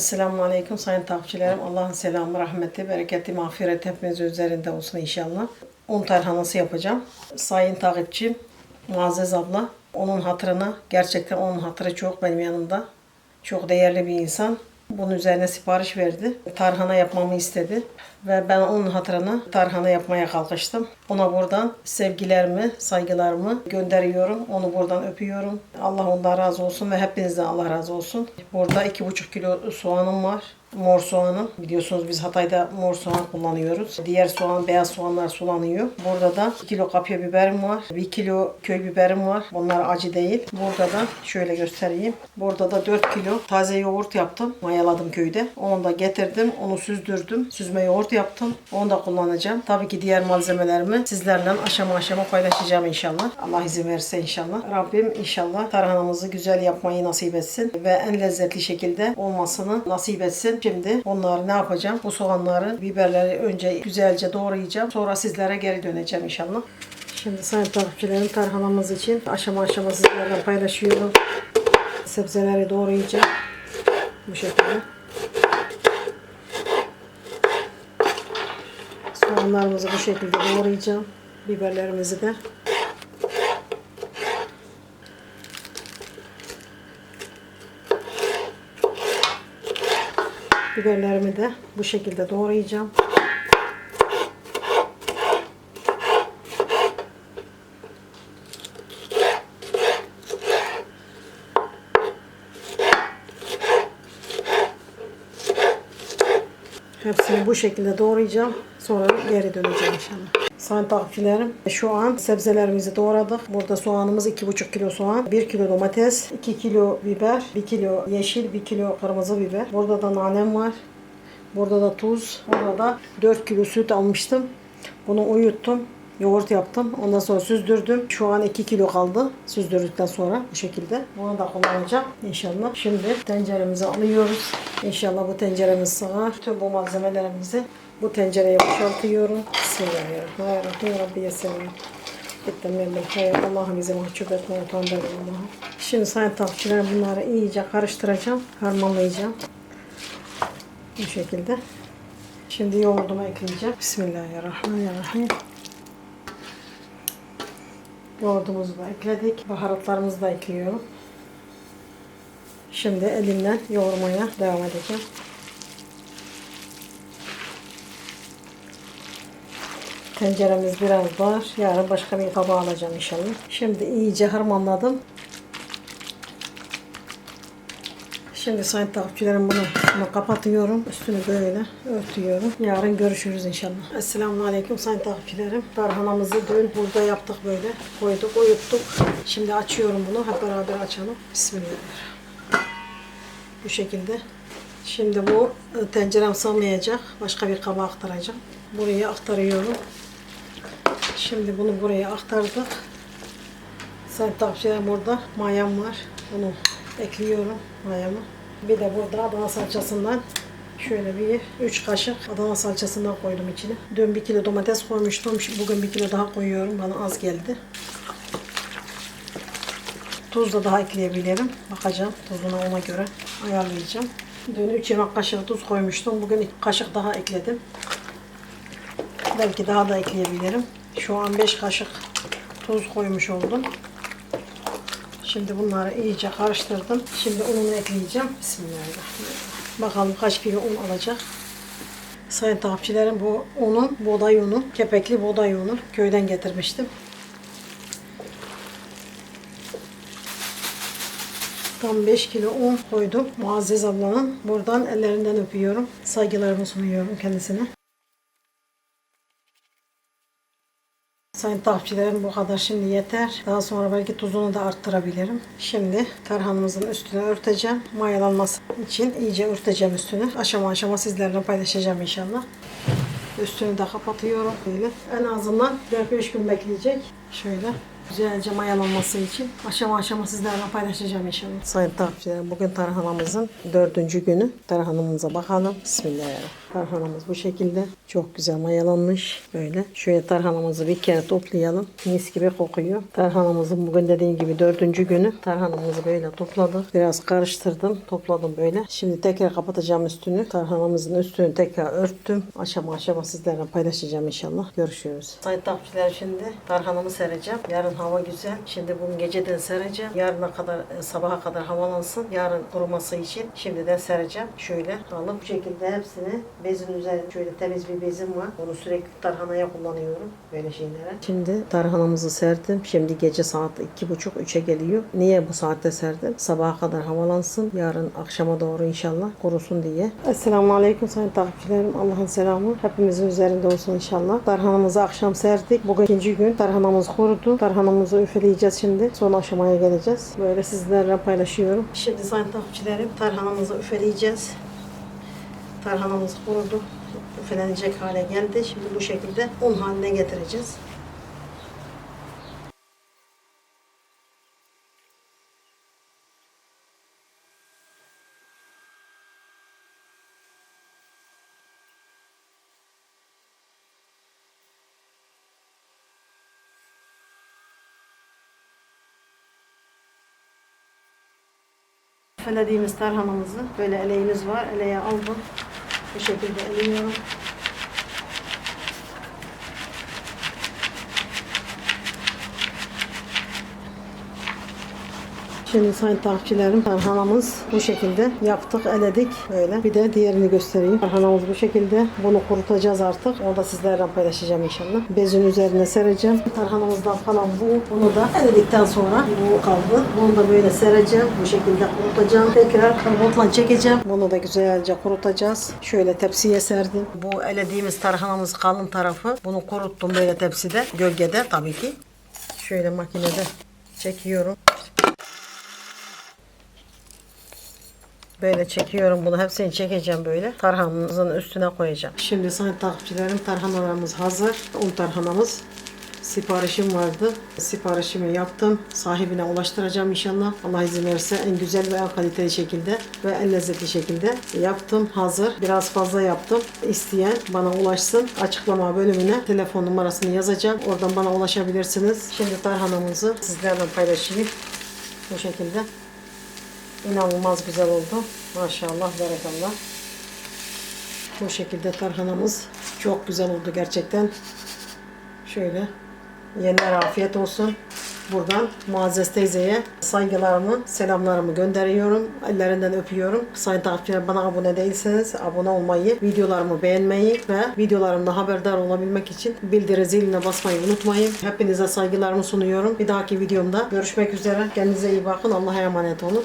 Esselamu Aleyküm sayın takipçilerim. Allah'ın selamı, rahmeti, bereketi, mağfireti hepiniz üzerinde olsun inşallah. Un tarhanası yapacağım. Sayın takipçim Muazzez abla. Onun hatırına, gerçekten onun hatırı çok benim yanımda. Çok değerli bir insan. Bunun üzerine sipariş verdi. Tarhana yapmamı istedi. Ve ben onun hatırına tarhana yapmaya kalkıştım. Ona buradan sevgilerimi, saygılarımı gönderiyorum. Onu buradan öpüyorum. Allah ondan razı olsun ve hepinizden Allah razı olsun. Burada iki buçuk kilo soğanım var. Mor soğanım. Biliyorsunuz biz Hatay'da mor soğan kullanıyoruz. Diğer soğan, beyaz soğanlar sulanıyor. Burada da 2 kilo kapya biberim var. 1 kilo köy biberim var. Bunlar acı değil. Burada da şöyle göstereyim. Burada da 4 kilo taze yoğurt yaptım. Mayaladım köyde. Onu da getirdim. Onu süzdürdüm. Süzme yoğurt yaptım. Onu da kullanacağım. Tabii ki diğer malzemelerimi sizlerle aşama aşama paylaşacağım inşallah. Allah izin verirse inşallah. Rabbim inşallah tarhanamızı güzel yapmayı nasip etsin ve en lezzetli şekilde olmasını nasip etsin. Şimdi onları ne yapacağım? Bu soğanları, biberleri önce güzelce doğrayacağım. Sonra sizlere geri döneceğim inşallah. Şimdi sayın takipçilerim tarhanamız için aşama aşama sizlerle paylaşıyorum. Sebzeleri doğrayacağım. Bu şekilde. Soğanlarımızı bu şekilde doğrayacağım. Biberlerimizi de. Biberlerimi de bu şekilde doğrayacağım. Hepsini bu şekilde doğrayacağım. Sonra geri döneceğim inşallah. Sayın takipçilerim şu an sebzelerimizi doğradık. Burada soğanımız 2,5 kilo soğan, 1 kilo domates, 2 kilo biber, 1 kilo yeşil, 1 kilo kırmızı biber. Burada da nanem var. Burada da tuz. Burada da 4 kilo süt almıştım. Bunu uyuttum. Yoğurt yaptım. Ondan sonra süzdürdüm. Şu an 2 kilo kaldı. Süzdürdükten sonra bu şekilde. Bunu da kullanacağım inşallah. Şimdi tenceremizi alıyoruz. İnşallah bu tenceremiz sığar. Tüm bu malzemelerimizi bu tencereye boşaltıyorum. Bismillahirrahmanirrahim. Rabbi yeselim. Gittim memnun. Hayır Allah'ım bizi mahcup etme. Utandır Allah'ım. Şimdi sayın takipçiler bunları iyice karıştıracağım. Harmanlayacağım. Bu şekilde. Şimdi yoğurdumu ekleyeceğim. Bismillahirrahmanirrahim. Yoğurdumuzu da ekledik. Baharatlarımızı da ekliyorum. Şimdi elimden yoğurmaya devam edeceğim. Tenceremiz biraz var. Yarın başka bir kaba alacağım inşallah. Şimdi iyice harmanladım. Şimdi sayın takipçilerim bunu, bunu kapatıyorum. Üstünü böyle örtüyorum. Yarın görüşürüz inşallah. Esselamu Aleyküm sayın takipçilerim. Tarhanamızı dün burada yaptık böyle. Koyduk, uyuttuk. Şimdi açıyorum bunu. Hep beraber açalım. Bismillahirrahmanirrahim. Bu şekilde. Şimdi bu e, tencerem sığmayacak. Başka bir kaba aktaracağım. Buraya aktarıyorum. Şimdi bunu buraya aktardık. Sayın takipçilerim burada mayam var. Bunu ekliyorum mayamı. Bir de burada Adana salçasından şöyle bir 3 kaşık Adana salçasından koydum içine. Dün 1 kilo domates koymuştum. Bugün 1 kilo daha koyuyorum. Bana az geldi. Tuz da daha ekleyebilirim. Bakacağım. Tuzuna ona göre ayarlayacağım. Dün 3 yemek kaşığı tuz koymuştum. Bugün 2 kaşık daha ekledim. Belki daha da ekleyebilirim. Şu an 5 kaşık tuz koymuş oldum. Şimdi bunları iyice karıştırdım. Şimdi ununu ekleyeceğim. Bismillahirrahmanirrahim. Bakalım kaç kilo un alacak. Sayın takipçilerim bu unun buğday unu, kepekli buğday unu köyden getirmiştim. Tam 5 kilo un koydum. Muazzez ablanın. Buradan ellerinden öpüyorum. Saygılarımı sunuyorum kendisine. Sayın takipçilerim bu kadar şimdi yeter. Daha sonra belki tuzunu da arttırabilirim. Şimdi tarhanımızın üstüne örteceğim. Mayalanması için iyice örteceğim üstünü. Aşama aşama sizlerle paylaşacağım inşallah. Üstünü de kapatıyorum böyle. En azından 4-5 gün bekleyecek. Şöyle. Güzelce mayalanması için aşama aşama sizlerle paylaşacağım inşallah. Sayın takipçilerim bugün tarhanamızın dördüncü günü. Tarhanamıza bakalım. Bismillahirrahmanirrahim. Tarhanamız bu şekilde. Çok güzel mayalanmış. Böyle. Şöyle tarhanamızı bir kere toplayalım. Mis gibi kokuyor. Tarhanamızın bugün dediğim gibi dördüncü günü. Tarhanamızı böyle topladık. Biraz karıştırdım. Topladım böyle. Şimdi tekrar kapatacağım üstünü. Tarhanamızın üstünü tekrar örttüm. Aşama aşama sizlerle paylaşacağım inşallah. Görüşürüz. Sayın takipçiler şimdi tarhanamı sereceğim. Yarın hava güzel. Şimdi bugün geceden sereceğim. Yarına kadar e, sabaha kadar havalansın. Yarın kuruması için şimdiden sereceğim. Şöyle alıp bu şekilde hepsini bezin üzerine şöyle temiz bir bezim var. Onu sürekli tarhanaya kullanıyorum. Böyle şeylere. Şimdi tarhanamızı serdim. Şimdi gece saat iki buçuk üçe geliyor. Niye bu saatte serdim? Sabaha kadar havalansın. Yarın akşama doğru inşallah kurusun diye. Esselamu Aleyküm sayın takipçilerim. Allah'ın selamı hepimizin üzerinde olsun inşallah. Tarhanamızı akşam serdik. Bugün ikinci gün. Tarhanamız kurudu. Tarhanamızı üfeleyeceğiz şimdi. Son aşamaya geleceğiz. Böyle sizlerle paylaşıyorum. Şimdi sayın takipçilerim tarhanamızı üfeleyeceğiz. Tarhanamız kurudu. Üfelenecek hale geldi. Şimdi bu şekilde un haline getireceğiz. Üfelediğimiz tarhanamızı böyle eleğimiz var. Eleğe aldım. Bu şekilde eliyorum. Şimdi sayın takipçilerim tarhanamız bu şekilde yaptık, eledik böyle. Bir de diğerini göstereyim. Tarhanamız bu şekilde. Bunu kurutacağız artık. Onu da sizlerle paylaşacağım inşallah. Bezin üzerine sereceğim. Tarhanamızdan falan bu. Bunu da eledikten sonra bu kaldı. Bunu da böyle sereceğim. Bu şekilde kurutacağım. Tekrar robotla çekeceğim. Bunu da güzelce kurutacağız. Şöyle tepsiye serdim. Bu elediğimiz tarhanamız kalın tarafı. Bunu kuruttum böyle tepside. Gölgede tabii ki. Şöyle makinede çekiyorum. Böyle çekiyorum bunu. Hepsini çekeceğim böyle. Tarhanamızın üstüne koyacağım. Şimdi sayın takipçilerim tarhanalarımız hazır. Un tarhanamız. Siparişim vardı. Siparişimi yaptım. Sahibine ulaştıracağım inşallah. Allah izin verirse en güzel ve en kaliteli şekilde ve en lezzetli şekilde yaptım. Hazır. Biraz fazla yaptım. İsteyen bana ulaşsın. Açıklama bölümüne telefon numarasını yazacağım. Oradan bana ulaşabilirsiniz. Şimdi tarhanamızı sizlerle paylaşayım. Bu şekilde. İnanılmaz güzel oldu. Maşallah, berekallah. Bu şekilde tarhanamız çok güzel oldu gerçekten. Şöyle yenler afiyet olsun. Buradan Muazzez teyzeye saygılarımı, selamlarımı gönderiyorum. Ellerinden öpüyorum. Sayın takipçiler bana abone değilseniz abone olmayı, videolarımı beğenmeyi ve videolarımda haberdar olabilmek için bildiri ziline basmayı unutmayın. Hepinize saygılarımı sunuyorum. Bir dahaki videomda görüşmek üzere. Kendinize iyi bakın. Allah'a emanet olun.